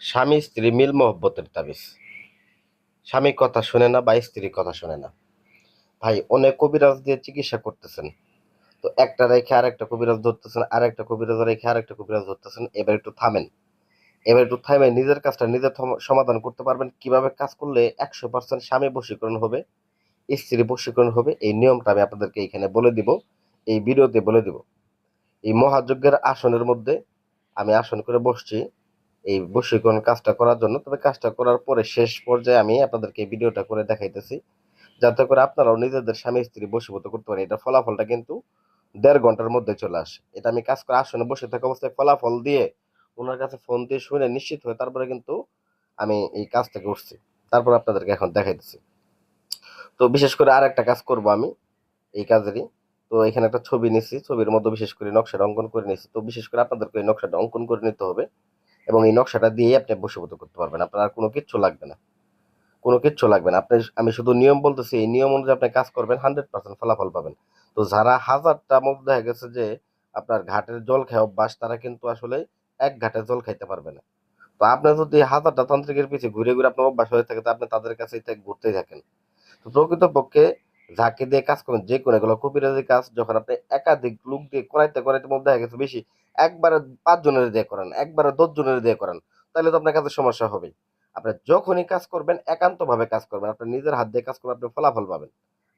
স্বামী, স্ত্রী মিল মহব্বতের তাবিজ। স্বামী কথা শোনে না বা স্ত্রী কথা শোনে না। ভাই, অনেক কবিরাজ দিয়ে চিকিৎসা করতেছেন। তো একটা রেখে আরেকটা কবিরাজ ধরতেছেন, আরেকটা কবিরাজ রেখে আরেকটা কবিরাজ ধরতেছেন, এবার একটু থামেন। এবার একটু থামে, নিজের কাজটা নিজের সমাধান করতে পারবেন। কীভাবে কাজ করলে একশো পার্সেন্ট স্বামী বশীকরণ হবে, স্ত্রী বশীকরণ হবে, এই নিয়মটা আমি আপনাদেরকে এখানে বলে দিব, এই ভিডিওতে বলে দিব। এই মহাযজ্ঞের আসনের মধ্যে আমি আসন করে বসছি। এই বশীকরণ কাজটা করার জন্য। তবে কাজটা করার পরে শেষ পর্যায়ে আমি আপনাদেরকে ভিডিওটা করে দেখাইতেছি। যাতে করে আপনারাও নিজেদের স্বামী স্ত্রী বশীভূত করতে পারেন। এটা ফলাফলটা কিন্তু দেড় ঘণ্টার মধ্যে চলে আসে। এটা আমি কাজ করে আসনে বসে থাকা অবস্থায় ফলাফল দিয়ে ওনার কাছে ফোন দিয়ে শুনে নিশ্চিত হয়ে তারপরে কিন্তু আমি এই কাজটা করছি। তারপর আপনাদেরকে এখন দেখাইতেছি। তো বিশেষ করে আর একটা কাজ করব আমি এই কাজেরই। তো এখানে একটা ছবি নিছি। ছবির মধ্যে বিশেষ করে নকশাটা অঙ্কন করে নিছি। তো বিশেষ করে আপনাদেরকে এই নকশাটা অঙ্কন করে নিতে হবে। এবং এই নকশাটা দিয়ে আপনি বশীভূত করতে পারবেন। আপনার আর কোনো কিচ্ছু লাগবে না। কোনো কিচ্ছু লাগবে না। আপনি, আমি শুধু নিয়ম বলতেছি, এই নিয়ম অনুযায়ী আপনি কাজ করবেন হান্ড্রেড পার্সেন্ট ফলাফল পাবেন। তো যারা হাজারটা মধ্যে দেখা গেছে যে আপনার ঘাটের জল খায় অভ্যাস, তারা কিন্তু আসলে এক ঘাটে জল খাইতে পারবে না। তো আপনি যদি হাজারটা তান্ত্রিকের পিছিয়ে ঘুরে ঘুরে আপনার অভ্যাস হয়ে থাকে, তো আপনি তাদের কাছে ঘুরতেই থাকেন। তো প্রকৃতপক্ষে যাকে দিয়ে কাজ করেন, যে কোনো এগুলো কবিরাজি কাজ, যখন আপনি একাধিক লোক দিয়ে করাইতে করাইতে মধ্যে দেখা গেছে বেশি একবারে পাঁচ জনের দিয়ে করেন, একবারে দশ জনের দিয়ে করেন, তাহলে তো আপনার কাছে সমস্যা হবে আপনি যখনই কাজ করবেন, একান্তভাবে কাজ করবেন, আপনি নিজের হাত দিয়ে কাজ করবেন, আপনি ফলাফল পাবেন।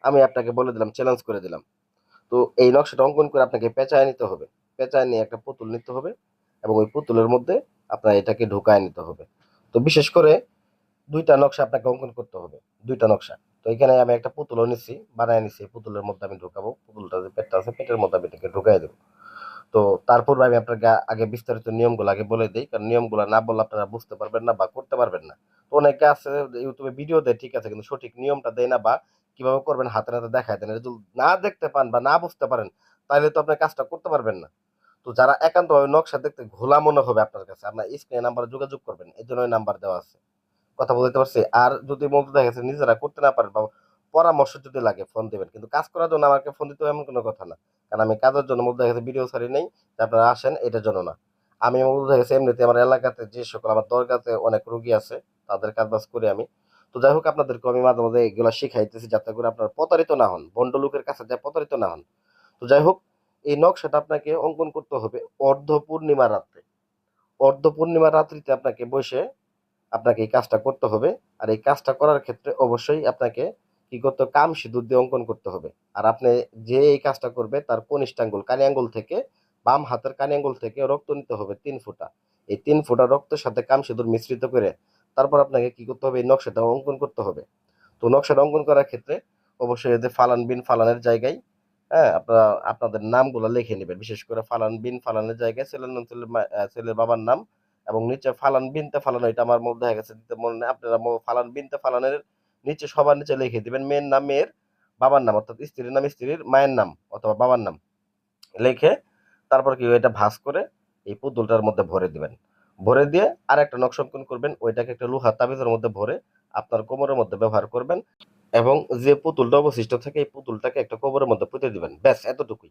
আমি আপনাকে বলে দিলাম চ্যালেঞ্জ করে দিলাম। তো এই নকশাটা অঙ্কন করে আপনাকে পেঁচায় নিতে হবে, পেঁচায় নিয়ে একটা পুতুল নিতে হবে এবং ওই পুতুলের মধ্যে আপনার এটাকে ঢুকায় নিতে হবে। তো বিশেষ করে দুইটা নকশা আপনাকে অঙ্কন করতে হবে, দুইটা নকশা। তো এখানে আমি একটা পুতুলও নিচ্ছি বানায় নিচ্ছি পুতুলের মধ্যে আমি ঢুকাবো। পুতুলটা যে পেটটা আছে, পেটের মধ্যে আমি এটাকে ঢুকাই দেবো। তো তারপর আমি আপনাকে আগে বিস্তারিত নিয়মগুলো আগে বলে দিই, কারণ নিয়মগুলো না বললে আপনারা বুঝতে পারবেন না বা করতে পারবেন না। তো অনেকে আছে, ইউটিউবে ভিডিও দেয়, ঠিক আছে, কিন্তু সঠিক নিয়মটা দেয় না বা কীভাবে করবেন হাতে হাতে দেখায় দেন যদি না দেখতে পান বা না বুঝতে পারেন, তাহলে তো আপনার কাজটা করতে পারবেন না। তো যারা একান্তভাবে নকশা দেখতে ঘোলা মনে হবে আপনার কাছে, আপনার স্ক্রিনে নাম্বারে যোগাযোগ করবেন, এই জন্য নাম্বার দেওয়া আছে। কথা বলতে পারছি। আর যদি মধ্যে দেখা গেছে নিজেরা করতে না পারেন বা পরামর্শ যদি লাগে ফোন দেবেন। কিন্তু কাজ করার জন্য আমাকে ফোন দিতে এমন কোনো কথা না। কারণ আমি কাজের জন্য মধ্যে দেখা গেছে ভিডিও ছাড়ি নেই আপনারা আসেন এটার জন্য না। আমি দেখা গেছে এমনিতে আমার এলাকাতে যে সকল আমার দরগাতে অনেক রুগী আছে, তাদের কাজ বাজ করি আমি। তো যাই হোক, আপনাদেরকে আমি মাঝে মাঝে এগুলো শিখাইতেছি যাতে করে আপনারা প্রতারিত না হন, বন্ড লোকের কাছে যা প্রতারিত না হন। তো যাই হোক, এই নকশাটা আপনাকে অঙ্কন করতে হবে অর্ধ পূর্ণিমা রাত্রে। অর্ধ পূর্ণিমা রাত্রিতে আপনাকে বসে আপনাকে এই কাজটা করতে হবে। আর এই কাজটা করার ক্ষেত্রে অবশ্যই আপনাকে কি করতে কাম সিঁদুর দিয়ে অঙ্কন করতে হবে। আর আপনি যে এই কাজটা করবে, তার কনিষ্ঠ আঙ্গুল কানি আঙ্গুল থেকে বাম হাতের কানি আঙ্গুল থেকে রক্ত নিতে হবে তিন ফুটা। এই তিন ফোঁটা রক্তের সাথে কাম সিঁদুর মিশ্রিত করে তারপর আপনাকে কি করতে হবে? এই নকশাটা অঙ্কন করতে হবে। তো নকশাটা অঙ্কন করার ক্ষেত্রে অবশ্যই এদের ফালান বিন ফালানের জায়গায় হ্যাঁ আপনারা আপনাদের নামগুলো লিখে নেবেন। বিশেষ করে ফালান বিন ফালানের জায়গায় ছেলের নাম ছেলের বাবার নাম এবং নিচে ফালান বিনতে ফালান, এটা আমার মধ্যে হয়ে গেছে দিতে মনে নেই আপনারা ফালান বিনতে ফালানের নিচে, সবার নিচে লিখে দিবেন, মেয়ের নাম, মেয়ের বাবার নাম, অর্থাৎ স্ত্রীর নাম, স্ত্রীর মায়ের নাম অথবা বাবার নাম লিখে তারপর কি এটা ভাঁজ করে এই পুতুলটার মধ্যে ভরে দিবেন। ভরে দিয়ে আর একটা নকশা অঙ্কন করবেন, ওইটাকে একটা লোহা তাবিজের মধ্যে ভরে আপনার কোমরের মধ্যে ব্যবহার করবেন এবং যে পুতুলটা অবশিষ্ট থাকে, এই পুতুলটাকে একটা কোমরের মধ্যে পুঁতে দিবেন, ব্যাস এতটুকুই।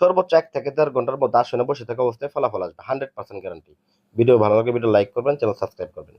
সর্বোচ্চ এক থেকে দেড় ঘণ্টার মধ্যে আসনে বসে থাকা অবস্থায় ফলাফল আসবে, হান্ড্রেড পার্সেন্ট গ্যারান্টি ভিডিও ভালো লাগে ভিডিও লাইক করবেন চ্যানেল সাবস্ক্রাইব করবেন।